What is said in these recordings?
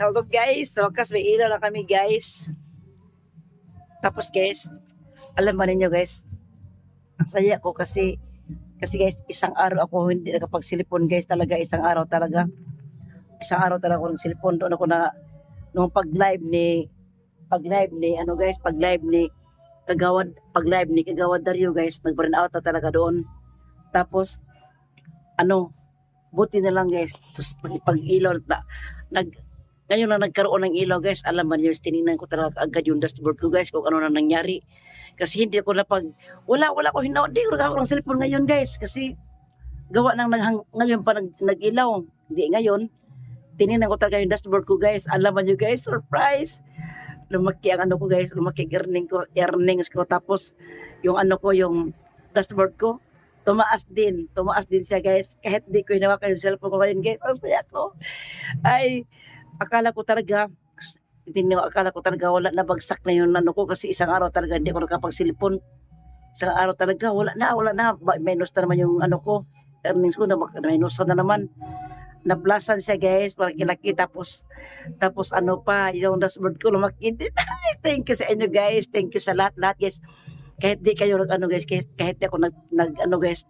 Hello guys, wakas may ilaw na kami guys. Tapos guys, alam ba ninyo guys, ang saya ko kasi, kasi guys, isang araw ako hindi nakapagsilipon guys talaga, isang araw talaga. Isang araw talaga ako ng silipon. Doon ako na, nung pag-live ni, pag-live ni, ano guys, pag-live ni, kagawad, pag-live ni kagawad Dario guys, nag-burn out talaga doon. Tapos, ano, buti na lang guys, pag-ilaw na, nag, ngayon na nagkaroon ng ilaw guys, alam mo niyo, tinignan ko talaga agad yung dashboard ko guys kung ano na nangyari. Kasi hindi ako napag, wala, wala ko hinaw, hindi ko nagkakaroon ng cellphone ngayon guys. Kasi gawa ng naghang, ngayon pa nag, nag-ilaw. Hindi ngayon, tinignan ko talaga yung dashboard ko guys. Alam mo niyo guys, surprise. Lumaki ang ano ko guys, lumaki earning ko, earnings ko. Tapos yung ano ko, yung dashboard ko, tumaas din. Tumaas din siya guys. Kahit di ko hinawakan yung cellphone ko ngayon guys. Ang saya ko. Ay, akala ko talaga, hindi ko akala ko talaga wala na bagsak na yung ano ko kasi isang araw talaga hindi ko nakapagsilipon. Isang araw talaga wala na, wala na. Minus na naman yung ano ko. Earnings ko na minus na naman. Nablasan siya guys, malaki-laki tapos tapos ano pa, yung dashboard ko lumaki thank you sa inyo guys. Thank you sa lahat-lahat guys. Kahit di kayo nag ano guys, kahit, kahit di ako nag, nag ano guys,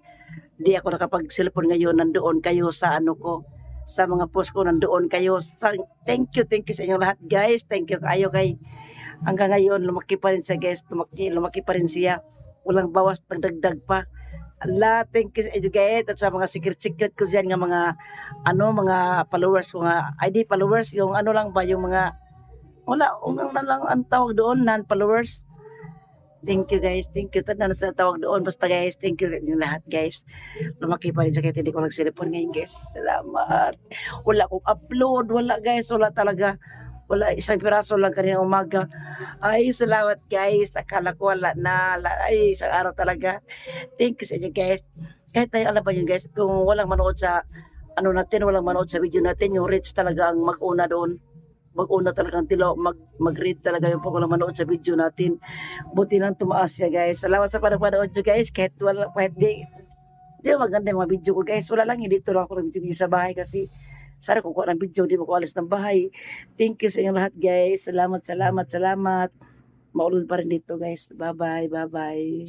di ako nakapag-cellphone ngayon, nandoon kayo sa ano ko, sa mga post ko, nandoon kayo. Sa, thank you, thank you sa inyo lahat guys. Thank you kayo kay hanggang ngayon, lumaki pa rin siya guys. Lumaki, lumaki pa rin siya. Walang bawas, nagdagdag pa. Allah, thank you sa inyo guys. At sa mga secret-secret ko dyan, nga mga, ano, mga followers ko nga, ID followers, yung ano lang ba, yung mga, wala, unang na lang ang tawag doon, non-followers. Thank you guys. Thank you. Tanda na sa tawag doon. Basta guys, thank you inyo lahat guys. Lumaki pa rin sa kahit hindi ko nagsilipon ngayon guys. Salamat. Wala akong upload. Wala guys. Wala talaga. Wala isang piraso lang kanina umaga. Ay, salamat guys. Akala ko wala na. Ay, isang araw talaga. Thank you sa inyo guys. Kahit tayo alam pa yun guys, kung walang manood sa ano natin, walang manood sa video natin, yung reach talaga ang mag-una doon. Mag-una talaga ang tilo, mag, mag-read talaga yung pag manood sa video natin. Buti nang tumaas siya guys. Salamat sa panood nyo guys. Kahit wala, kahit di, di maganda yung mga video ko guys. Wala lang, dito lang ako ng video sa bahay kasi sana kung kuha ng video, di ko alis ng bahay. Thank you sa inyo lahat guys. Salamat, salamat, salamat. Maulod pa rin dito guys. Bye-bye, bye-bye.